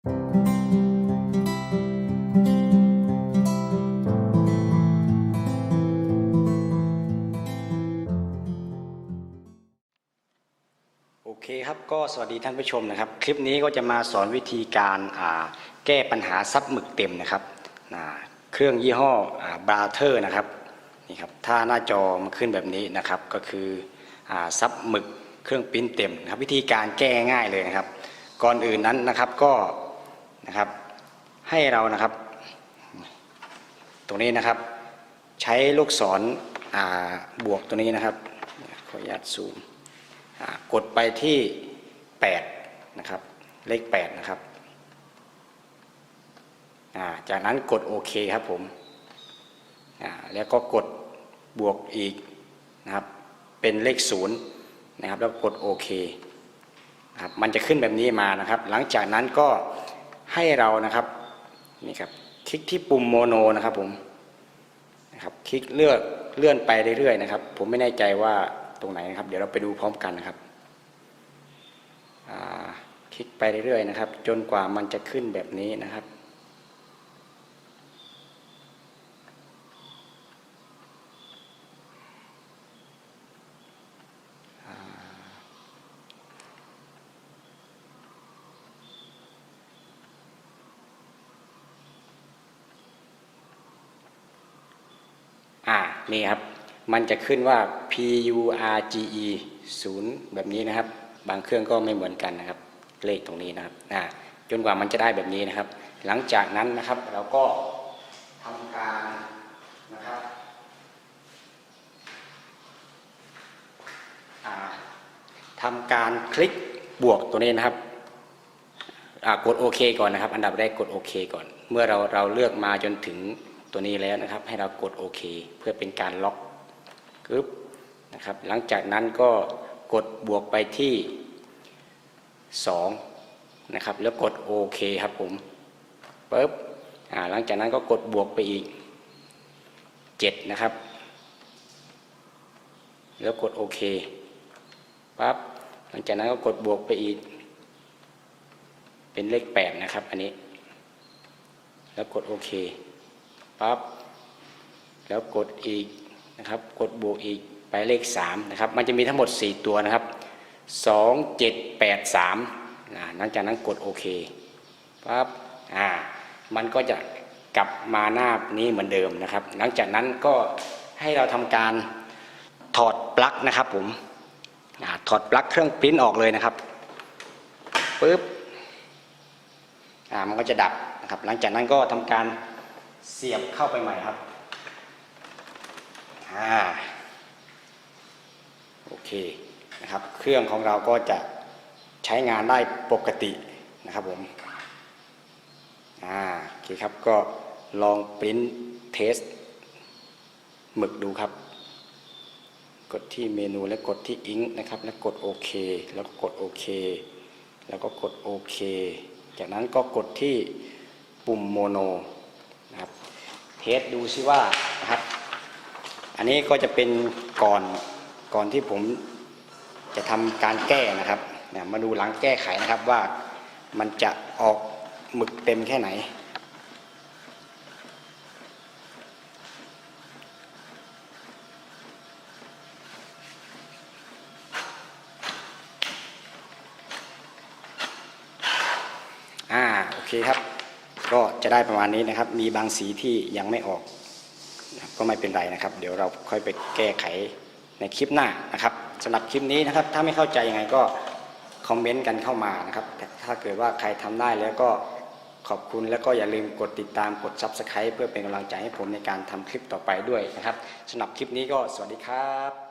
โอเคครับก็สวัสดีท่านผู้ชมนะครับ คลิปนี้ก็จะมาสอนวิธีการแก้ปัญหาซับหมึกเต็มนะครับเครื่องยี่ห้อบราเทอร์นะครับนี่ครับถ้าหน้าจอมันขึ้นแบบนี้นะครับก็คือซับหมึกเครื่องปิ้นเต็มนะครับวิธีการแก้ง่ายเลยนะครับ ก่อนอื่นนั้นนะครับก็ นะครับ ให้เรานะครับ ตรงนี้นะครับ ใช้ลูกศรบวกตัวนี้นะครับ ขออนุญาตซูมกดไปที่ 8 นะครับ เลข 8 นะครับจากนั้นกดโอเคครับผมแล้วก็กดบวกอีกนะครับ เป็นเลข 0 นะครับ แล้วกดโอเคครับมันจะขึ้นแบบนี้มานะครับ หลังจากนั้นก็ ให้เรานะครับนี่ครับคลิกที่ปุ่มโมโนนะครับผมนะครับคลิกเลือกเลื่อนไปเรื่อยๆนะครับ ผมไม่แน่ใจว่าตรงไหนนะครับ เดี๋ยวเราไปดูพร้อมกันนะครับคลิกไปเรื่อยๆนะครับ จนกว่ามันจะขึ้นแบบนี้นะครับ อ่านี่ครับ มันจะขึ้นว่า P U R G E 0 แบบนี้นะครับ บางเครื่องก็ไม่เหมือนกันนะครับ เลขตรงนี้นะครับอ่าจนกว่ามันจะได้แบบนี้นะครับ หลังจากนั้นนะครับเราก็ทำการนะครับอ่าทำการคลิกบวกตัวนี้นะครับกดโอเคก่อนนะครับ อันดับแรกกดโอเคก่อน เมื่อเราเราเลือกมาจนถึง ตัวนี้แล้วนะครับ ให้เรากดโอเค เพื่อเป็นการล็อกกึ๊บนะครับ หลังจากนั้นก็กดบวกไปที่ 2 นะครับ แล้วกดโอเคครับผมปึ๊บอ่าหลังจากนั้นก็กดบวกไปอีก 7 นะครับ แล้วกดโอเคปั๊บหลังจากนั้นก็กดบวกไปอีก เป็นเลข 8 นะครับ อันนี้ แล้วกดโอเค ปั๊บแล้วกดอีกนะครับกดบวกอีกไปเลข3นะครับมันจะมีทั้งหมด 4 ตัวนะครับ 2 7 8 3นะหลังจากนั้นกดโอเคปั๊บอ่ามันก็จะกลับมาหน้านี้เหมือนเดิมนะครับ หลังจากนั้นก็ให้เราทำการถอดปลั๊กนะครับผมอถอดปลั๊กเครื่องปริ้นออกเลยนะครับปึ๊บอ่ามันก็จะดับนะครับ หลังจากนั้นก็ทำการ เสียบเข้าไปใหม่ครับอ่าโอเคนะครับเครื่องของเราก็จะใช้งานได้ปกตินะครับผมอ่าโอเคครับก็ลองปริ้นเทสหมึกดูครับ กดที่เมนูแล้วกดที่อิงนะครับ แล้วกดโอเคแล้วก็กดโอเคแล้วก็กดโอเคจากนั้นก็กดที่ปุ่มโมโน เทสดูซิว่านะครับอันนี้ก็จะเป็นก่อนก่อนที่ผมจะทำการแก้นะครับเนี่ยมาดูหลังแก้ไขนะครับว่ามันจะออกหมึกเต็มแค่ไหน อ่าโอเคครับ ก็จะได้ประมาณนี้นะครับ มีบางสีที่ยังไม่ออก ก็ไม่เป็นไรนะครับ เดี๋ยวเราค่อยไปแก้ไขในคลิปหน้านะครับสำหรับคลิปนี้นะครับ ถ้าไม่เข้าใจยังไงก็คอมเมนต์กันเข้ามานะครับแต่ถ้าเกิดว่าใครทำได้แล้วก็ขอบคุณแล้วก็อย่าลืมกดติดตามกด Subscribe เพื่อเป็นกำลังใจให้ผมในการทำคลิปต่อไปด้วยนะครับสำหรับคลิปนี้ก็สวัสดีครับ